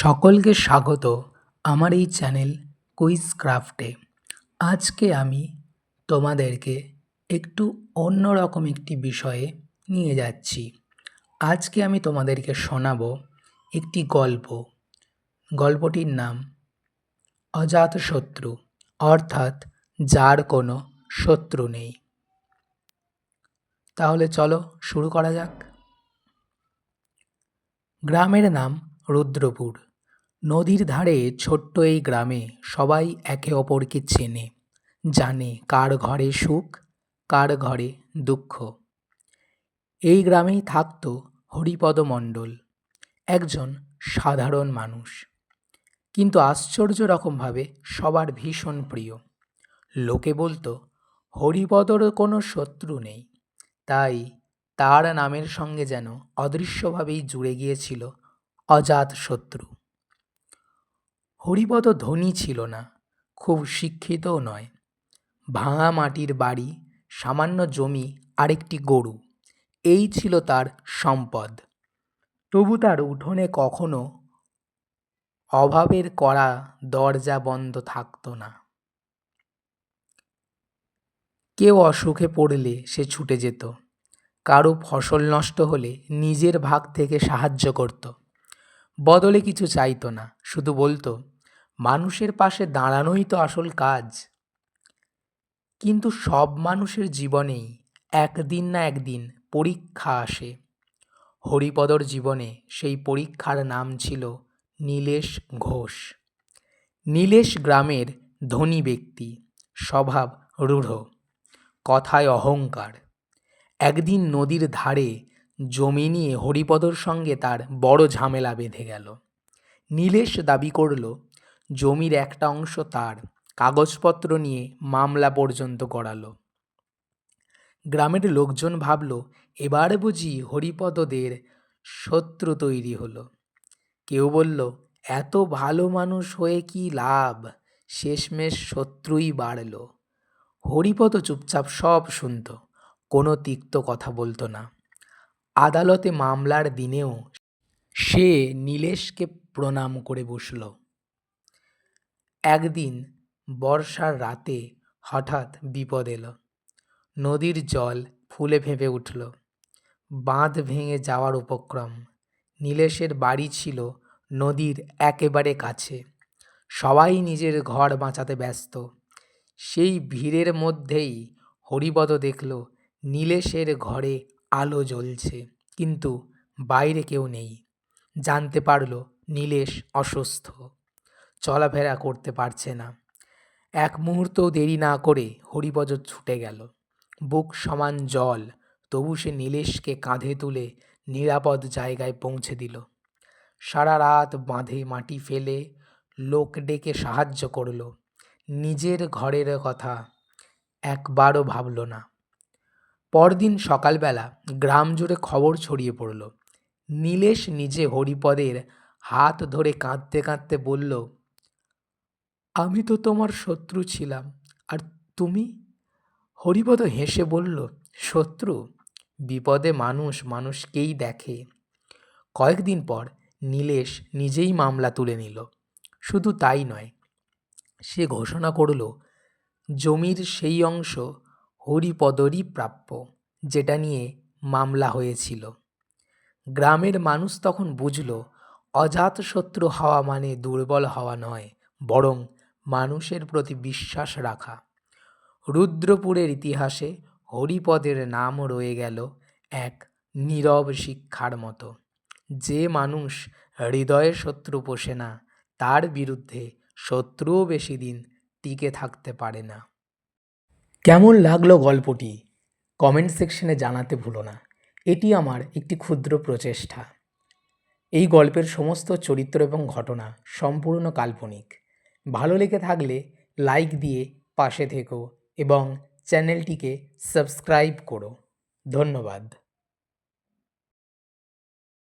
সকলকে স্বাগত আমার এই চ্যানেল কুইজ ক্রাফটে। আজকে আমি তোমাদেরকে একটু অন্যরকম একটি বিষয়ে নিয়ে যাচ্ছি। আজকে আমি তোমাদেরকে শোনাবো একটি গল্প। গল্পটির নাম অজাতশত্রু অর্থাৎ যার কোনো শত্রু নেই। তাহলে চলো শুরু করা যাক। গ্রামের নাম রুদ্রপুর। নদীর ধারে ছোট্ট এই গ্রামে সবাই একে অপরকে চেনে, জানে কার ঘরে সুখ, কার ঘরে দুঃখ। এই গ্রামেই থাকত হরিপদ মণ্ডল, একজন সাধারণ মানুষ। কিন্তু আশ্চর্য রকমভাবে সবার ভীষণ প্রিয়। লোকে বলতো, হরিপদর কোনো শত্রু নেই। তাই তার নামের সঙ্গে যেন অদৃশ্যভাবেই জুড়ে গিয়েছিল অজাত শত্রু। হরিপদ ধনী ছিল না, খুব শিক্ষিতও নয়। ভাঙা মাটির বাড়ি, সামান্য জমি, আরেকটি গরু, এই ছিল তার সম্পদ। তবু তার উঠোনে কখনো অভাবের করা দরজা বন্ধ থাকতো না। কেউ অসুখে পড়লে সে ছুটে যেত। কারও ফসল নষ্ট হলে নিজের ভাগ থেকে সাহায্য করত। বদলে কিছু চাইতো না, শুধু বলতো, মানুষের পাশে দাঁড়ানোই তো আসল কাজ। কিন্তু সব মানুষের জীবনেই একদিন না একদিন পরীক্ষা আসে। হরিপদর জীবনে সেই পরীক্ষার নাম ছিল নীলেশ ঘোষ। নীলেশ গ্রামের ধনী ব্যক্তি, স্বভাব রূঢ়, কথায় অহংকার। একদিন নদীর ধারে জমি নিয়ে হরিপদর সঙ্গে তার বড় ঝামেলা বেঁধে গেল। নীলেশ দাবি করল, জমির একটা অংশ তার কাগজপত্র নিয়ে মামলা পর্যন্ত গড়ালো। গ্রামের লোকজন ভাবল, এবার বুঝি হরিপদদের শত্রু তৈরি হলো। কেউ বলল, এত ভালো মানুষ হয়ে কি লাভ? শেষমেশ শত্রুই বাড়ল। হরিপদ চুপচাপ সব শুনত, কোনো তিক্ত কথা বলতো না। আদালতে মামলার দিনেও সে নীলেশকে প্রণাম করে বসল। একদিন বর্ষার রাতে হঠাৎ বিপদ এলো। নদীর জল ফুলে ফেঁপে উঠল। বাঁধ ভেঙে যাওয়ার উপক্রম। নীলেশের বাড়ি ছিল নদীর একেবারে কাছে। সবাই নিজের ঘর বাঁচাতে ব্যস্ত। সেই ভিড়ের মধ্যেই হরিপদ দেখল নীলেশের ঘরে আলো জ্বলছে, কিন্তু বাইরে কেউ নেই। জানতে পারল নীলেশ অসুস্থ। চলাফেরা করতে পারছে না। এক মুহূর্তও দেরি না করে হরিপদ ছুটে গেল। বুক সমান জল, তবু সে নীলেশকে কাঁধে তুলে নিরাপদ জায়গায় পৌঁছে দিল। সারা রাত বাঁধে মাটি ফেলে লোক ডেকে সাহায্য করল। নিজের ঘরের কথা একবারও ভাবল না। পরদিন সকালবেলা গ্রাম জুড়ে খবর ছড়িয়ে পড়ল। নীলেশ নিজে হরিপদের হাত ধরে কাঁদতে কাঁদতে বলল, আমি তো তোমার শত্রু ছিলাম, আর তুমি? হরিপদ হেসে বলল, শত্রু? বিপদে মানুষ মানুষকেই দেখে। কয়েকদিন পর নীলেশ নিজেই মামলা তুলে নিল। শুধু তাই নয়, সে ঘোষণা করল, জমির সেই অংশ হরিপদরই প্রাপ্য, যেটা নিয়ে মামলা হয়েছিল। গ্রামের মানুষ তখন বুঝল অজাতশত্রু হওয়া মানে দুর্বল হওয়া নয়, বরং মানুষের প্রতি বিশ্বাস রাখা। রুদ্রপুরের ইতিহাসে হরিপদের নাম রয়ে গেল এক নীরব শিক্ষার মতো। যে মানুষ হৃদয়ে শত্রু পোষে না, তার বিরুদ্ধে শত্রুও বেশি দিন টিকে থাকতে পারে না। কেমন লাগল গল্পটি? কমেন্ট সেকশনে জানাতে ভুলো না। এটি আমার একটি ক্ষুদ্র প্রচেষ্টা। এই গল্পের সমস্ত চরিত্র এবং ঘটনা সম্পূর্ণ কাল্পনিক। ভালো লেগে থাকলে লাইক দিয়ে পাশে থেকো এবং চ্যানেলটিকে সাবস্ক্রাইব করো। ধন্যবাদ।